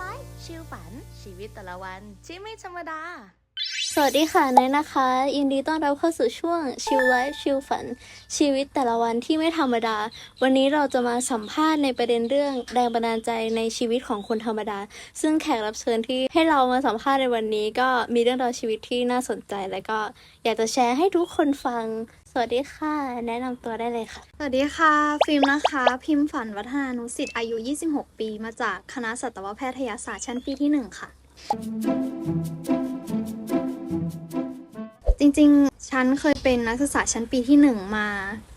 ไลฟ์ชิลฝัน ชีวิตแต่ละวันที่ไม่ธรรมดา สวัสดีค่ะเนยนะคะ ยินดีต้อนรับเข้าสู่ช่วงชิลไลฟ์ชิลฝัน ชีวิตแต่ละวันที่ไม่ธรรมดา วันนี้เราจะมาสัมภาษณ์ในประเด็นเรื่องแรงบันดาลใจในชีวิตของคนธรรมดา ซึ่งแขกรับเชิญที่ให้เรามาสัมภาษณ์ในวันนี้ ก็มีเรื่องราวชีวิตที่น่าสนใจ และก็อยากจะแชร์ให้ทุกคนฟัง สวัสดีค่ะ แนะนำตัวได้เลยค่ะ สวัสดีค่ะ ฟิล์มนะคะ พิมพ์ฝันวัฒนานุสิทธิ์อายุ 26 ปี มาจากคณะสัตวแพทยศาสตร์ชั้นปีที่ 1 ค่ะ จริงๆ ฉันเคยเป็นนักศึกษาชั้นปีที่ 1 มา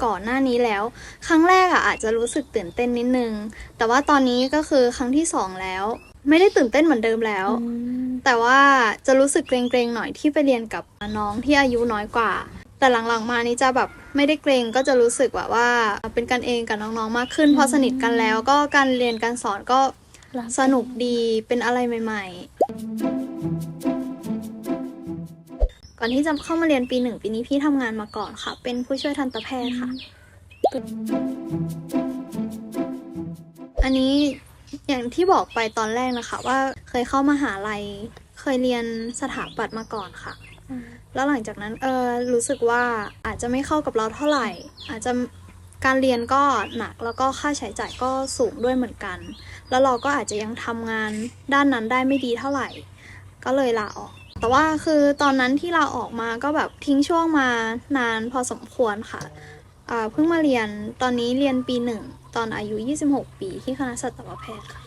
ก่อนหน้านี้แล้ว ครั้งแรกอะอาจจะรู้สึกตื่นเต้นนิดนึง แต่ว่าตอนนี้ก็คือครั้งที่ 2 แล้ว ไม่ได้ตื่นเต้นเหมือนเดิมแล้ว แต่ว่าจะรู้สึกเกรงๆหน่อยที่ไปเรียนกับน้องที่อายุน้อยกว่า แต่หลังๆมานี้จะแบบไม่ได้เกรงก็จะรู้สึกแบบว่า เป็นกันเองกับน้องๆมากขึ้น พอสนิทกันแล้วก็การเรียนการสอนก็สนุกดีเป็นอะไรใหม่ ๆ ก่อนที่จะเข้ามาเรียนปีหนึ่งปีนี้พี่ทำงานมาก่อนค่ะ เป็นผู้ช่วยทันตแพทย์ค่ะ อันนี้อย่างที่บอกไปตอนแรกนะคะ ว่าเคยเข้ามาหาลัย เคยเรียนสถาปัตย์มาก่อนค่ะ แล้วหลังจากนั้นเออรู้สึกว่าอาจจะไม่เข้ากับเราเท่าไหร่ อาจจะการเรียนก็หนักแล้วก็ค่าใช้จ่ายก็สูงด้วยเหมือนกัน แล้วเราก็อาจจะยังทำงานด้านนั้นได้ไม่ดีเท่าไหร่ ก็เลยลาออก แต่ว่าคือตอนนั้นที่ลาออกมาก็แบบทิ้งช่วงมานานพอสมควรค่ะเพิ่งมาเรียนตอนนี้เรียนปีหนึ่งตอนอายุ 26 ปีที่คณะสัตวแพทย์ค่ะ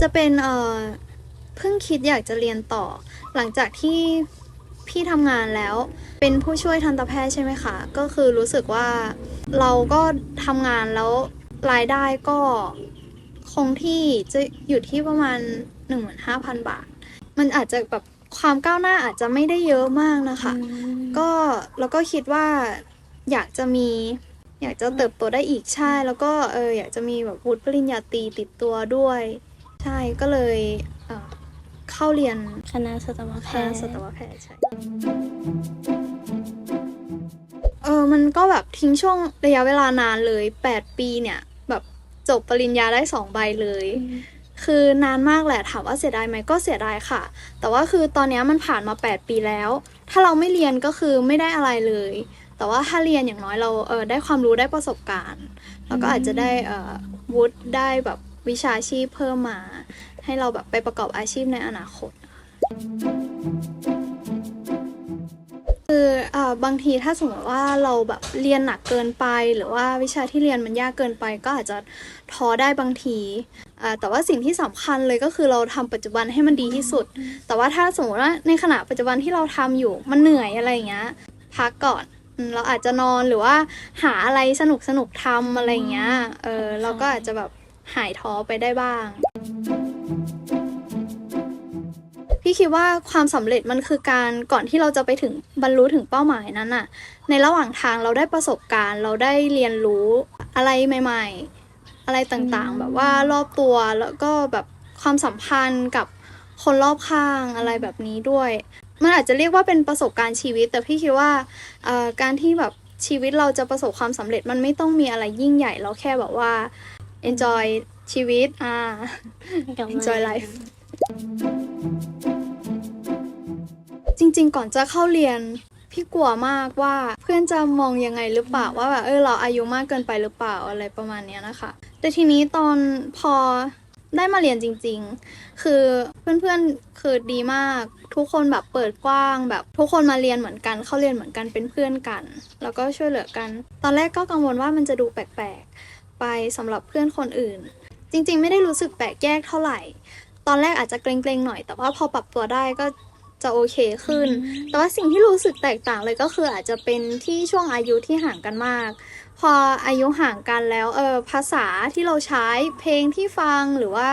จะเป็นเอ่อ เพิ่งคิดอยากจะเรียนต่อ หลังจากที่พี่ทำงานแล้ว เป็นผู้ช่วยทันตแพทย์ใช่ไหมคะ ก็คือรู้สึกว่าเราก็ทำงานแล้วรายได้ก็คงที่จะอยู่ที่ประมาณ 15,000 บาท มันอาจจะแบบความก้าวหน้าอาจจะไม่ได้เยอะมากนะคะ ก็แล้วก็คิดว่าอยากจะมี อยากจะเติบโตได้อีกใช่ แล้วก็เอออยากจะมีแบบวุฒิปริญญาตรีติดตัวด้วย ใช่ก็เลยเอ่อ เข้าเรียนคณะสัตวแพคณะทย์สัตวแพทย์ใช่เออมันก็แบบทิ้งช่วงระยะเวลานานเลย 8 ปีเนี่ย แบบจบปริญญาได้2ใบเลย คือนานมากแหละถามว่าเสียดายไหมก็เสียดายค่ะ แต่ว่าคือตอนเนี้ยมันผ่านมา 8 ปีแล้ว ถ้าเราไม่เรียนก็คือไม่ได้อะไรเลย แต่ว่าถ้าเรียนอย่างน้อยเราเออได้ความรู้ได้ประสบการณ์ แล้วก็อาจจะได้เอ่อวุฒิได้แบบ วิชาชีพเพิ่มมา ให้เราแบบไปประกอบอาชีพในอนาคต คืออ่อบางทีถ้าสมมติว่าเราแบบเรียนหนักเกินไป หรือว่าวิชาที่เรียนมันยากเกินไป ก็อาจจะท้อได้บางทีอ่าแต่ว่าสิ่งที่สำคัญเลยก็คือเราทำปัจจุบันให้มันดีที่สุด แต่ว่าถ้าสมมติว่าในขณะปัจจุบันที่เราทำอยู่มันเหนื่อยอะไรอย่างเงี้ยพักก่อนเราอาจจะนอนหรือว่าหาอะไรสนุกสนุกทำอะไรเงี้ย เออเราก็อาจจะแบบ หายท้อไปได้บ้าง พี่คิดว่าความสำเร็จมันคือการก่อนที่เราจะไปถึงบรรลุถึงเป้าหมายนั้นอะในระหว่างทางเราได้ประสบการณ์ เราได้เรียนรู้อะไรใหม่ ๆ อะไรต่างๆ แบบว่ารอบตัวแล้วก็แบบความสัมพันธ์กับคนรอบข้างอะไรแบบนี้ด้วย มันอาจจะเรียกว่าเป็นประสบการณ์ชีวิต แต่พี่คิดว่าการที่แบบชีวิตเราจะประสบความสำเร็จมันไม่ต้องมีอะไรยิ่งใหญ่เราแค่แบบว่า enjoy ชีวิตอ่า enjoy life จริงๆ ก่อนจะเข้าเรียน พี่กลัวมากว่าเพื่อนจะมองยังไงหรือเปล่าว่าแบบเออเราอายุมากเกินไปหรือเปล่าอะไรประมาณเนี้ยนะคะ แต่ทีนี้ตอนพอได้มาเรียนจริง ๆ คือเพื่อนๆ คือดีมาก ทุกคนแบบเปิดกว้าง แบบทุกคนมาเรียนเหมือนกัน เข้าเรียนเหมือนกันเป็นเพื่อนกัน แล้วก็ช่วยเหลือกัน ตอนแรกก็กังวลว่ามันจะดูแปลกๆ ไปสำหรับเพื่อนคนอื่น จริง ๆ ไม่ได้รู้สึกแปลกแยกเท่าไหร่ ตอนแรกอาจจะเกรงๆหน่อย แต่ว่าพอปรับตัวได้ก็จะโอเคขึ้น แต่ว่าสิ่งที่รู้สึกแตกต่างเลยก็คืออาจจะเป็นที่ช่วงอายุที่ห่างกันมาก พออายุห่างกันแล้วเออภาษาที่เราใช้เพลงที่ฟังหรือว่า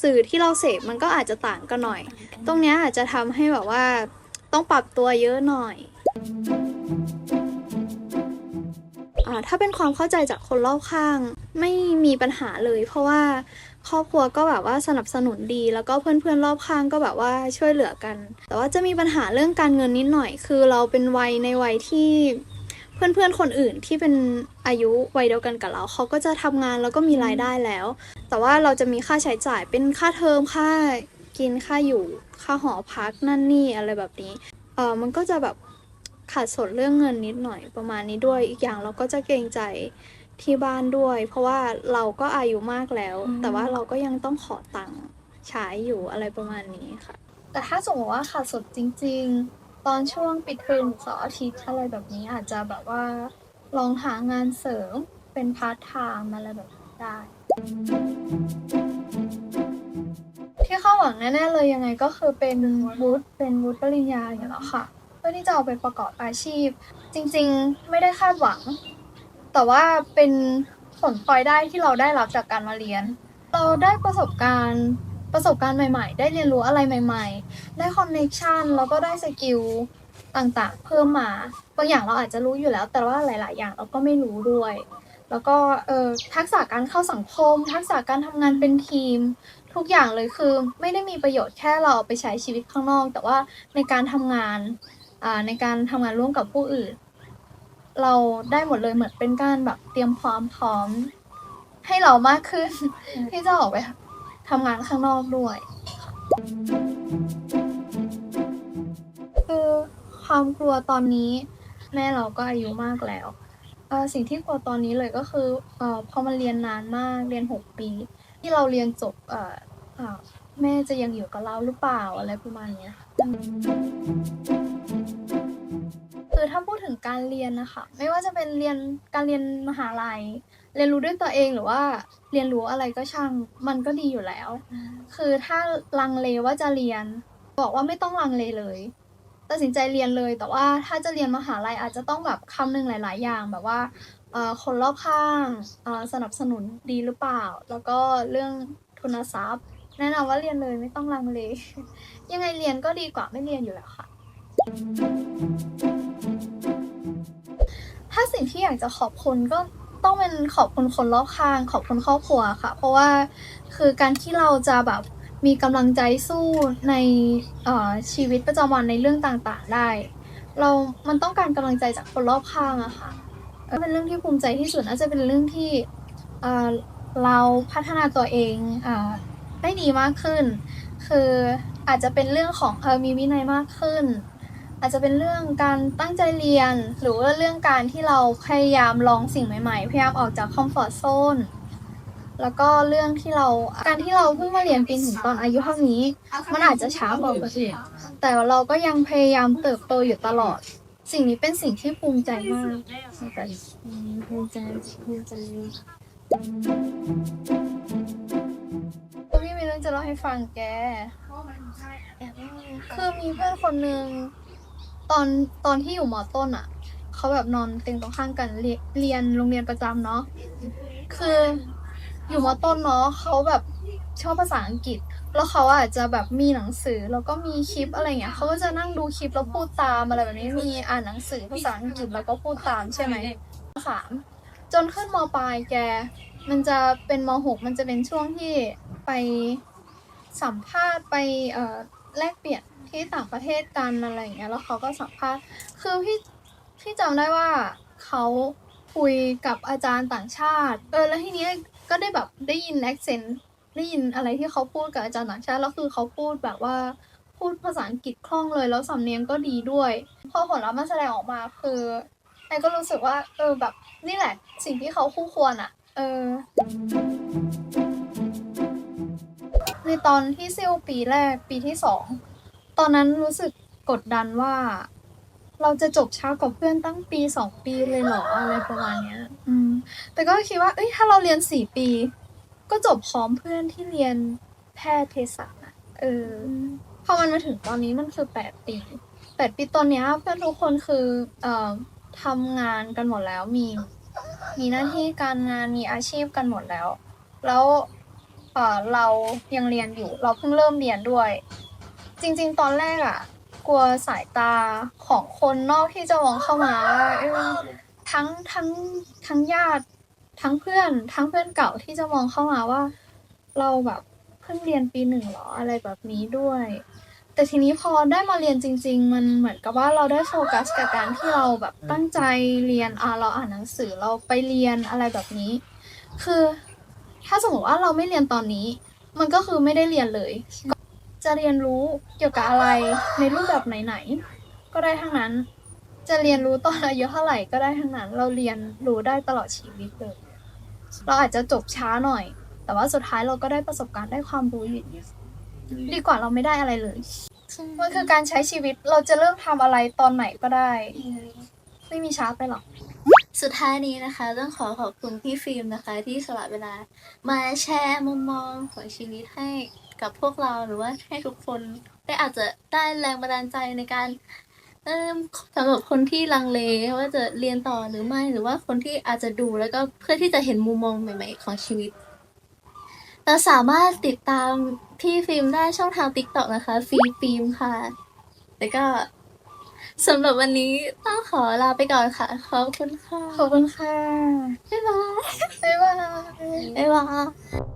สื่อที่เราเสพมันก็อาจจะต่างกันหน่อย ตรงเนี้ยอาจจะทำให้แบบว่าต้องปรับตัวเยอะหน่อย อ่าถ้าเป็นความเข้าใจจากคนรอบข้าง ไม่มีปัญหาเลย เพราะว่าครอบครัวก็แบบว่าสนับสนุนดี แล้วก็เพื่อนๆรอบข้างก็แบบว่าช่วยเหลือกัน แต่ว่าจะมีปัญหาเรื่องการเงินนิดหน่อย คือเราเป็นวัยในวัยที่เพื่อนๆคนอื่นที่เป็นอายุวัยเดียวกันกับเราเขาก็จะทำงานแล้วก็มีรายได้แล้ว แต่ว่าเราจะมีค่าใช้จ่ายเป็นค่าเทอมค่ากินค่าอยู่ค่าหอพักนั่นนี่อะไรแบบนี้เออมันก็จะแบบ ขาดสนเรื่องเงินนิดหน่อยประมาณนี้ด้วย อีกอย่างเราก็จะเกรงใจที่บ้านด้วย เพราะว่าเราก็อายุมากแล้ว แต่ว่าเราก็ยังต้องขอตังค์ใช้อยู่อะไรประมาณนี้ค่ะ แต่ถ้าสมมติว่าขาดสนจริง ๆ ตอนช่วงปิดเทอมเสาร์อาทิตย์อะไรแบบนี้อาจจะแบบว่าลองหางานเสริมเป็นพาร์ทไทม์อะไรแบบนี้ได้ ที่เข้าหวังแน่ๆเลยยังไงก็คือเป็นวุฒิเป็นวุฒิปริญญาอย่างแล้วค่ะเพื่อที่จะเอาไปประกอบอาชีพ จริงๆไม่ได้คาดหวัง แต่ว่าเป็นผลพลอยได้ที่เราได้รับจากการมาเรียน เราได้ประสบการณ์ประสบการณ์ใหม่ๆ ได้เรียนรู้อะไรใหม่ ๆ ได้คอนเน c ชันแล้วก็ได้สกิลต่างๆ เพิ่มมา บางอย่างเราอาจจะรู้อยู่แล้ว แต่ว่าหลาย ๆ อย่างเราก็ไม่รู้ด้วย แล้วก็เออทักษะการเข้าสังคม ทักษะการทำงานเป็นทีม ทุกอย่างเลยคือไม่ได้มีประโยชน์แค่เราเอาไปใช้ชีวิตข้างนอก แต่ว่าในการทำงาน ในการทำงานร่วมกับผู้อื่น เราได้หมดเลยเหมือนเป็นการแบบเตรียมความพร้อม ให้เรามากขึ้น ที่จะออกไปทำงานข้างนอกด้วย คือความกลัวตอนนี้ แม่เราก็อายุมากแล้วเอ่อสิ่งที่กลัวตอนนี้เลยก็คือเอ่อพอมันเรียนนานมากเรียนหกปี ที่เราเรียนจบเอ่อเอ่อแม่จะยังอยู่กับเราหรือเปล่าอะไรประมาณเนี้ยค่ะคือถ้าพูดถึง การเรียนนะคะ ไม่ว่าจะเป็นเรียนการเรียนมหาลัย เรียนรู้ด้วยตัวเองหรือว่าเรียนรู้อะไรก็ช่างมันก็ดีอยู่แล้ว คือถ้าลังเลว่าจะเรียน บอกว่าไม่ต้องลังเลเลยตัดสินใจเรียนเลย แต่ว่าถ้าจะเรียนมหาลัยอาจจะต้องแบบคำนึงหลาย ๆ อย่างแบบว่าเอ่อคนรอบข้างเอ่อสนับสนุนดีหรือเปล่า แล้วก็เรื่องทุนทรัพย์ แนะนำว่าเรียนเลยไม่ต้องลังเล ยังไงเรียนก็ดีกว่าไม่เรียนอยู่แล้วค่ะถ้า สิ่งที่อยากจะขอบคุณก็ต้องเป็นขอบคุณคนรอบข้าง ขอบคุณครอบครัวค่ะ เพราะว่าคือการที่เราจะแบบมีกำลังใจสู้ในชีวิตประจำวันในเรื่องต่างๆได้ เรา มันต้องการกำลังใจจากคนรอบข้างอะค่ะเป็นเรื่องที่ภูมิใจที่สุดน่าจะเป็นเรื่องที่เราพัฒนาตัวเองเอ่อได้ดีมากขึ้น คืออาจจะเป็นเรื่องของเออมีวินัยมากขึ้น อาจจะเป็นเรื่องการตั้งใจเรียน หรือว่าเรื่องการที่เราพยายามลองสิ่งใหม่ๆ พยายามออกจากคอมฟอร์ทโซนแล้วก็เรื่องที่เราการที่เราเพิ่งมาเรียนปีถึงตอนอายุเท่านี้ มันอาจจะช้ากว่าคนอื่นแต่เราก็ยังพยายามเติบโตอยู่ตลอด สิ่งนี้เป็นสิ่งที่ภูมิใจมากภูมิใจภูมิใจภูมิใจพี่มีเรื่องจะเล่าให้ฟังแกคือมีเพื่อนคนหนึ่ง ตอนตอนที่อยู่มอต้นอะเขาแบบนอนเตียงตรงข้างกันเรียเรียนโรงเรียนประจำเนาะคืออยู่มอต้นเนาะเขาแบบชอบภาษาอังกฤษ แล้วเขาอาจจะแบบมีหนังสือแล้วก็มีคลิปอะไรเงี้ยเขาก็จะนั่งดูคลิปแล้วพูดตามอะไรแบบนี้มีอ่านหนังสือภาษาอังกฤษแล้วก็พูดตามใช่ไหมสามจนขึ้นมปลายแก มันจะเป็นมหกมันจะเป็นช่วงที่ไปสัมภาษณ์ไปแลกเปลี่ยน ที่ต่างประเทศกันอะไรอย่างเงี้ยแล้วเขาก็สัมภาษณ์คือพี่พี่จำได้ว่าเขาคุยกับอาจารย์ต่างชาติ เออแล้วทีเนี้ยก็ได้แบบได้ยินแอคเซนต์ได้ยินอะไรที่เขาพูดกับอาจารย์ต่างชาติแล้วคือเขาพูดแบบว่าพูดภาษาอังกฤษคล่องเลยแล้วสำเนียงก็ดีด้วย พอผลลัพธ์มันแสดงออกมาคือไอ้ก็รู้สึกว่า เออแบบนี่แหละ สิ่งที่เขาคู่ควรอะเออ ในตอนที่ซิลปีแรกปีที่สอง ตอนนั้นรู้สึกกดดันว่า เราจะจบช้ากว่าเพื่อนตั้งปีสองปีเลยเหรออะไรประมาณเนี้ย อืม แต่ก็คิดว่า เอ้ยถ้าเราเรียนสี่ปี ก็จบพร้อมเพื่อนที่เรียนแพทย์เภสัชอะเออพอมันมาถึงตอนนี้มันคือแปดปีแปดปีตอนเนี้ยเพื่อนทุกคนคือ เอ่อทำงานกันหมดแล้วมี มีหน้าที่การงานมีอาชีพกันหมดแล้ว แล้วเอ่อเรายังเรียนอยู่ เราเพิ่งเริ่มเรียนด้วย จริง ๆ ตอนแรกอะกลัวสายตาของคนนอกที่จะมองเข้ามาว่าเอ้ยทั้งทั้งทั้งญาติ ทั้งเพื่อน ทั้งเพื่อนเก่าที่จะมองเข้ามาว่า เราแบบเพิ่งเรียนปีหนึ่งเหรออะไรแบบนี้ด้วย แต่ทีนี้พอได้มาเรียนจริง ๆ มันเหมือนกับว่าเราได้โฟกัสกับการที่เราแบบตั้งใจเรียนอะเราอ่านหนังสือเราไปเรียนอะไรแบบนี้ คือ ถ้าสมมติว่าเราไม่เรียนตอนนี้ มันก็คือไม่ได้เรียนเลย จะเรียนรู้เกี่ยวกับอะไรในรูปแบบไหนๆก็ได้ทั้งนั้น จะเรียนรู้ตอนอายุเท่าไหร่ก็ได้ทั้งนั้น เราเรียนรู้ได้ตลอดชีวิตเลย เราอาจจะจบช้าหน่อย แต่ว่าสุดท้ายเราก็ได้ประสบการณ์ได้ความรู้อยู่ดีดีกว่าเราไม่ได้อะไรเลยมันคือการใช้ชีวิตเราจะเริ่มทำอะไรตอนไหนก็ได้ ไม่มีช้าไปหรอก สุดท้ายนี้นะคะ ต้องขอขอบคุณพี่ฟิล์มนะคะ ที่สละเวลา มาแชร์มุมมองของชีวิตให้กับพวกเราหรือว่าให้ทุกคนได้อาจจะได้แรงบันดาลใจในการเอิ่มสำหรับคนที่ลังเลว่าจะเรียนต่อหรือไม่หรือว่าคนที่อาจจะดูแล้วก็เพื่อที่จะเห็นมุมมองใหม่ ๆ ของชีวิต เราสามารถติดตามพี่ฟิล์มได้ช่องทาง TikTok นะคะฟีฟิล์มค่ะ แล้วก็ สำหรับวันนี้ต้องขอลาไปก่อนค่ะ ขอบคุณค่ะ ขอบคุณค่ะ บ๊ายบาย บ๊ายบาย บ๊ายบาย